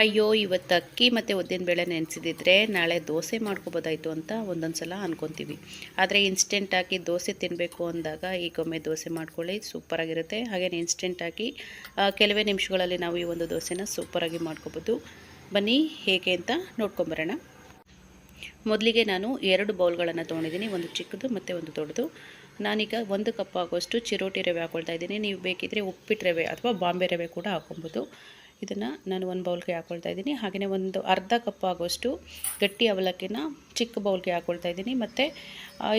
ಅಯ್ಯೋ, ಇವತ್ತು ಅಕ್ಕಿ ಮತ್ತು ಉದ್ದಿನ ಬೇಳೆ ನೆನೆಸಿದಿದ್ರೆ ನಾಳೆ ದೋಸೆ ಮಾಡ್ಕೋಬೋದಾಯಿತು ಅಂತ ಒಂದೊಂದು ಸಲ ಅಂದ್ಕೊತೀವಿ ಆದರೆ ಇನ್ಸ್ಟೆಂಟ್ ಹಾಕಿ ದೋಸೆ ತಿನ್ನಬೇಕು ಅಂದಾಗ ಈಗೊಮ್ಮೆ ದೋಸೆ ಮಾಡ್ಕೊಳ್ಳಿ ಸೂಪರಾಗಿರುತ್ತೆ ಹಾಗೆಯೇ ಇನ್ಸ್ಟೆಂಟ್ ಹಾಕಿ ಕೆಲವೇ ನಿಮಿಷಗಳಲ್ಲಿ ನಾವು ಈ ಒಂದು ದೋಸೆನ ಸೂಪರಾಗಿ ಮಾಡ್ಕೋಬೋದು. ಬನ್ನಿ, ಹೇಗೆ ಅಂತ ನೋಡ್ಕೊಂಬರೋಣ. ಮೊದಲಿಗೆ ನಾನು ಎರಡು ಬೌಲ್ಗಳನ್ನು ತೊಗೊಂಡಿದ್ದೀನಿ, ಒಂದು ಚಿಕ್ಕದು ಮತ್ತು ಒಂದು ದೊಡ್ಡದು. ನಾನೀಗ ಒಂದು ಕಪ್ ಆಗೋಷ್ಟು ಚಿರೋಟಿ ರವೆ ಹಾಕ್ಕೊಳ್ತಾ ಇದ್ದೀನಿ. ನೀವು ಬೇಕಿದ್ದರೆ ಉಪ್ಪಿಟ್ಟು ರವೆ ಅಥವಾ ಬಾಂಬೆ ರವೆ ಕೂಡ ಹಾಕೊಬೋದು. ಇದನ್ನು ನಾನು ಒಂದು ಬೌಲ್ಗೆ ಹಾಕ್ಕೊಳ್ತಾ ಇದ್ದೀನಿ. ಹಾಗೆಯೇ ಒಂದು ಅರ್ಧ ಕಪ್ ಆಗುವಷ್ಟು ಗಟ್ಟಿ ಅವಲಕ್ಕಿನ ಚಿಕ್ಕ ಬೌಲ್ಗೆ ಹಾಕ್ಕೊಳ್ತಾ ಇದ್ದೀನಿ. ಮತ್ತು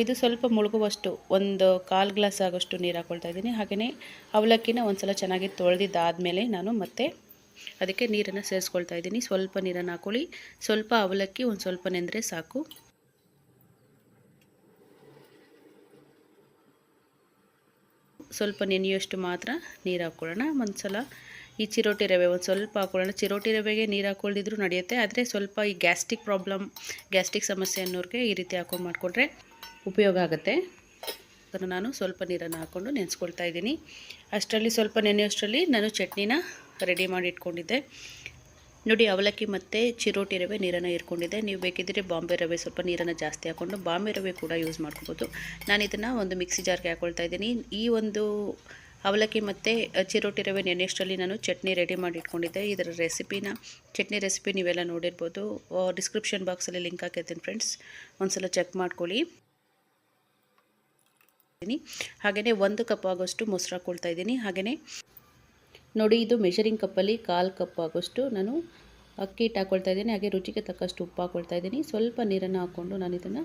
ಇದು ಸ್ವಲ್ಪ ಮುಳುಗುವಷ್ಟು ಒಂದು ಕಾಲು ಗ್ಲಾಸ್ ಆಗೋಷ್ಟು ನೀರು ಹಾಕ್ಕೊಳ್ತಾ ಇದ್ದೀನಿ. ಹಾಗೆಯೇ ಅವಲಕ್ಕಿನ ಒಂದು ಸಲ ಚೆನ್ನಾಗಿ ತೊಳೆದಿದ್ದಾದಮೇಲೆ ನಾನು ಮತ್ತೆ ಅದಕ್ಕೆ ನೀರನ್ನು ಸೇರಿಸ್ಕೊಳ್ತಾ ಇದ್ದೀನಿ. ಸ್ವಲ್ಪ ನೀರನ್ನು ಹಾಕೊಳ್ಳಿ. ಸ್ವಲ್ಪ ಅವಲಕ್ಕಿ, ಒಂದು ಸ್ವಲ್ಪ ನೆಂದರೆ ಸಾಕು. ಸ್ವಲ್ಪ ನೆನೆಯುವಷ್ಟು ಮಾತ್ರ ನೀರು ಹಾಕ್ಕೊಳ್ಳೋಣ ಒಂದು ಸಲ ಈ ಚಿರೋಟಿ ರವೆ ಒಂದು ಸ್ವಲ್ಪ ಹಾಕೊಳ್ಳೋಣ. ಚಿರೋಟಿ ರವೆಗೆ ನೀರು ಹಾಕ್ಕೊಳ್ದಿದ್ರು ನಡೆಯುತ್ತೆ, ಆದರೆ ಸ್ವಲ್ಪ ಈ ಗ್ಯಾಸ್ಟ್ರಿಕ್ ಪ್ರಾಬ್ಲಮ್, ಗ್ಯಾಸ್ಟ್ರಿಕ್ ಸಮಸ್ಯೆ ಅನ್ನೋರಿಗೆ ಈ ರೀತಿ ಹಾಕೊಂಡು ಮಾಡಿಕೊಂಡ್ರೆ ಉಪಯೋಗ ಆಗುತ್ತೆ. ಅದನ್ನು ನಾನು ಸ್ವಲ್ಪ ನೀರನ್ನು ಹಾಕ್ಕೊಂಡು ನೆನೆಸ್ಕೊಳ್ತಾ ಇದ್ದೀನಿ. ಅಷ್ಟರಲ್ಲಿ ಸ್ವಲ್ಪ ನೆನೆಯೋಷ್ಟರಲ್ಲಿ ನಾನು ಚಟ್ನಿನ ರೆಡಿ ಮಾಡಿ ಇಟ್ಕೊಂಡಿದ್ದೆ. ನೋಡಿ, ಅವಲಕ್ಕಿ ಮತ್ತು ಚಿರೋಟಿ ರವೆ ನೀರನ್ನು ಇರ್ಕೊಂಡಿದೆ ನೀವು ಬೇಕಿದ್ದರೆ ಬಾಂಬೆ ರವೆ ಸ್ವಲ್ಪ ನೀರನ್ನು ಜಾಸ್ತಿ ಹಾಕ್ಕೊಂಡು ಬಾಂಬೆ ರವೆ ಕೂಡ ಯೂಸ್ ಮಾಡ್ಕೋಬೋದು. ನಾನು ಇದನ್ನು ಒಂದು ಮಿಕ್ಸಿ ಜಾರ್ಗೆ ಹಾಕ್ಕೊಳ್ತಾ ಇದ್ದೀನಿ. ಈ ಒಂದು ಅವಲಕ್ಕಿ ಮತ್ತು ಚಿರೋಟಿ ರವೆ ನೆನೆಯಷ್ಟರಲ್ಲಿ ನಾನು ಚಟ್ನಿ ರೆಡಿ ಮಾಡಿ ಇಟ್ಕೊಂಡಿದ್ದೆ ಇದರ ರೆಸಿಪಿನ ಚಟ್ನಿ ರೆಸಿಪಿ ನೀವೆಲ್ಲ ನೋಡಿರ್ಬೋದು. ಡಿಸ್ಕ್ರಿಪ್ಷನ್ ಬಾಕ್ಸಲ್ಲಿ ಲಿಂಕ್ ಹಾಕಿರ್ತೀನಿ ಫ್ರೆಂಡ್ಸ್ ಒಂದ್ಸಲ ಚೆಕ್ ಮಾಡ್ಕೊಳ್ಳಿ. ಹಾಗೆಯೇ ಒಂದು ಕಪ್ ಆಗೋಷ್ಟು ಮೊಸರು ಹಾಕ್ಕೊಳ್ತಾ ಇದ್ದೀನಿ. ಹಾಗೆಯೇ ನೋಡಿ, ಇದು ಮೆಷರಿಂಗ್ ಕಪ್ಪಲ್ಲಿ ಕಾಲು ಕಪ್ ಆಗೋಷ್ಟು ನಾನು ಅಕ್ಕಿ ಹಿಟ್ಟು ಹಾಕ್ಕೊಳ್ತಾ ಇದ್ದೀನಿ. ಹಾಗೆ ರುಚಿಗೆ ತಕ್ಕಷ್ಟು ಉಪ್ಪು ಹಾಕ್ಕೊಳ್ತಾ ಇದ್ದೀನಿ. ಸ್ವಲ್ಪ ನೀರನ್ನು ಹಾಕ್ಕೊಂಡು ನಾನು ಇದನ್ನು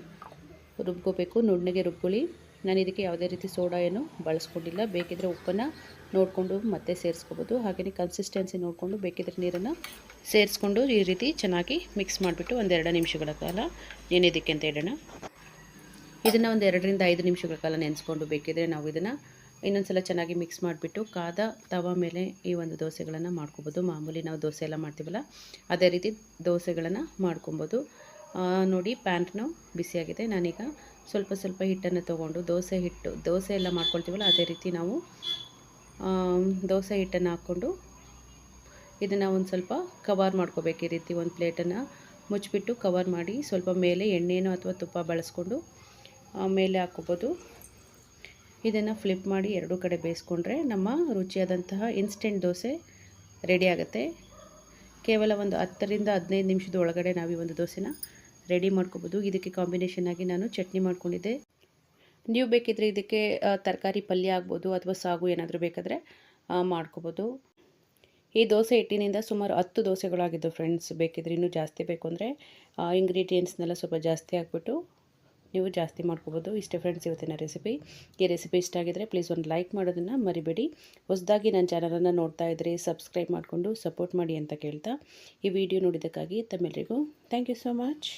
ರುಬ್ಕೋಬೇಕು. ನುಣ್ಣಗೆ ರುಬ್ಕೊಳ್ಳಿ. ನಾನು ಇದಕ್ಕೆ ಯಾವುದೇ ರೀತಿ ಸೋಡಾ ಏನು ಬಳಸ್ಕೊಂಡಿಲ್ಲ. ಬೇಕಿದ್ದರೆ ಉಪ್ಪನ್ನು ನೋಡಿಕೊಂಡು ಮತ್ತೆ ಸೇರಿಸ್ಕೋಬೋದು. ಹಾಗೆಯೇ ಕನ್ಸಿಸ್ಟೆನ್ಸಿ ನೋಡಿಕೊಂಡು ಬೇಕಿದ್ರೆ ನೀರನ್ನು ಸೇರಿಸ್ಕೊಂಡು ಈ ರೀತಿ ಚೆನ್ನಾಗಿ ಮಿಕ್ಸ್ ಮಾಡಿಬಿಟ್ಟು ಒಂದೆರಡು ನಿಮಿಷಗಳ ಕಾಲ ನೆನೆಯೋದಕ್ಕೆ ಅಂತ ಇಡೋಣ ಇದನ್ನು ಒಂದು ಎರಡರಿಂದ ಐದು ನಿಮಿಷಗಳ ಕಾಲ ನೆನೆಸ್ಕೊಂಡು ಬೇಕಿದ್ರೆ ನಾವು ಇದನ್ನು ಇನ್ನೊಂದು ಸಲ ಚೆನ್ನಾಗಿ ಮಿಕ್ಸ್ ಮಾಡಿಬಿಟ್ಟು ಕಾದ ತವ ಮೇಲೆ ಈ ಒಂದು ದೋಸೆಗಳನ್ನು ಮಾಡ್ಕೊಬೋದು. ಮಾಮೂಲಿ ನಾವು ದೋಸೆ ಎಲ್ಲ ಮಾಡ್ತೀವಲ್ಲ, ಅದೇ ರೀತಿ ದೋಸೆಗಳನ್ನು ಮಾಡ್ಕೊಬೋದು. ನೋಡಿ, ಪ್ಯಾಂಟ್ನು ಬಿಸಿಯಾಗಿದೆ ನಾನೀಗ ಸ್ವಲ್ಪ ಸ್ವಲ್ಪ ಹಿಟ್ಟನ್ನು ತೊಗೊಂಡು ದೋಸೆ ಹಿಟ್ಟು, ದೋಸೆ ಎಲ್ಲ ಮಾಡ್ಕೊಳ್ತೀವಲ್ಲ, ಅದೇ ರೀತಿ ನಾವು ದೋಸೆ ಹಿಟ್ಟನ್ನು ಹಾಕ್ಕೊಂಡು ಇದನ್ನು ಒಂದು ಸ್ವಲ್ಪ ಕವರ್ ಮಾಡ್ಕೋಬೇಕು. ಈ ರೀತಿ ಒಂದು ಪ್ಲೇಟನ್ನು ಮುಚ್ಚಿಬಿಟ್ಟು ಕವರ್ ಮಾಡಿ ಸ್ವಲ್ಪ ಮೇಲೆ ಎಣ್ಣೆನೋ ಅಥವಾ ತುಪ್ಪ ಬಳಸ್ಕೊಂಡು ಮೇಲೆ ಹಾಕೋಬೋದು ಇದನ್ನು ಫ್ಲಿಪ್ ಮಾಡಿ ಎರಡೂ ಕಡೆ ಬೇಯಿಸ್ಕೊಂಡ್ರೆ ನಮ್ಮ ರುಚಿಯಾದಂತಹ ಇನ್ಸ್ಟೆಂಟ್ ದೋಸೆ ರೆಡಿ ಆಗುತ್ತೆ. ಕೇವಲ ಒಂದು ಹತ್ತರಿಂದ ಹದಿನೈದು ನಿಮಿಷದ ಒಳಗಡೆ ನಾವು ಈ ಒಂದು ದೋಸೆನ ರೆಡಿ ಮಾಡ್ಕೋಬೋದು. ಇದಕ್ಕೆ ಕಾಂಬಿನೇಷನ್ ಆಗಿ ನಾನು ಚಟ್ನಿ ಮಾಡ್ಕೊಂಡಿದ್ದೆ. ನೀವು ಬೇಕಿದ್ರೆ ಇದಕ್ಕೆ ತರಕಾರಿ ಪಲ್ಯ ಆಗ್ಬೋದು ಅಥವಾ ಸಾಗು ಏನಾದರೂ ಬೇಕಾದರೆ ಮಾಡ್ಕೋಬೋದು. ಈ ದೋಸೆ ಹಿಟ್ಟಿನಿಂದ ಸುಮಾರು ಹತ್ತು ದೋಸೆಗಳಾಗಿದ್ದು ಫ್ರೆಂಡ್ಸ್ ಬೇಕಿದ್ರೆ ಇನ್ನೂ ಜಾಸ್ತಿ ಬೇಕು ಅಂದರೆ ಇಂಗ್ರೀಡಿಯೆಂಟ್ಸ್ನೆಲ್ಲ ಸ್ವಲ್ಪ ಜಾಸ್ತಿ ಹಾಕ್ಬಿಟ್ಟು ನೀವು ಜಾಸ್ತಿ ಮಾಡ್ಕೋಬೋದು. ಇಷ್ಟೇ ಫ್ರೆಂಡ್ಸ್ ಇವತ್ತಿನ ರೆಸಿಪಿ ಈ ರೆಸಿಪಿ ಇಷ್ಟ ಆಗಿದರೆ ಪ್ಲೀಸ್ ಒಂದು ಲೈಕ್ ಮಾಡೋದನ್ನು ಮರಿಬೇಡಿ. ಹೊಸದಾಗಿ ನನ್ನ ಚಾನಲನ್ನು ನೋಡ್ತಾ ಇದ್ದರೆ ಸಬ್ಸ್ಕ್ರೈಬ್ ಮಾಡಿಕೊಂಡು ಸಪೋರ್ಟ್ ಮಾಡಿ ಅಂತ ಕೇಳ್ತಾ ಈ ವಿಡಿಯೋ ನೋಡಿದ್ದಕ್ಕಾಗಿ ತಮ್ಮೆಲ್ಲರಿಗೂ ಥ್ಯಾಂಕ್ ಯು ಸೋ ಮಚ್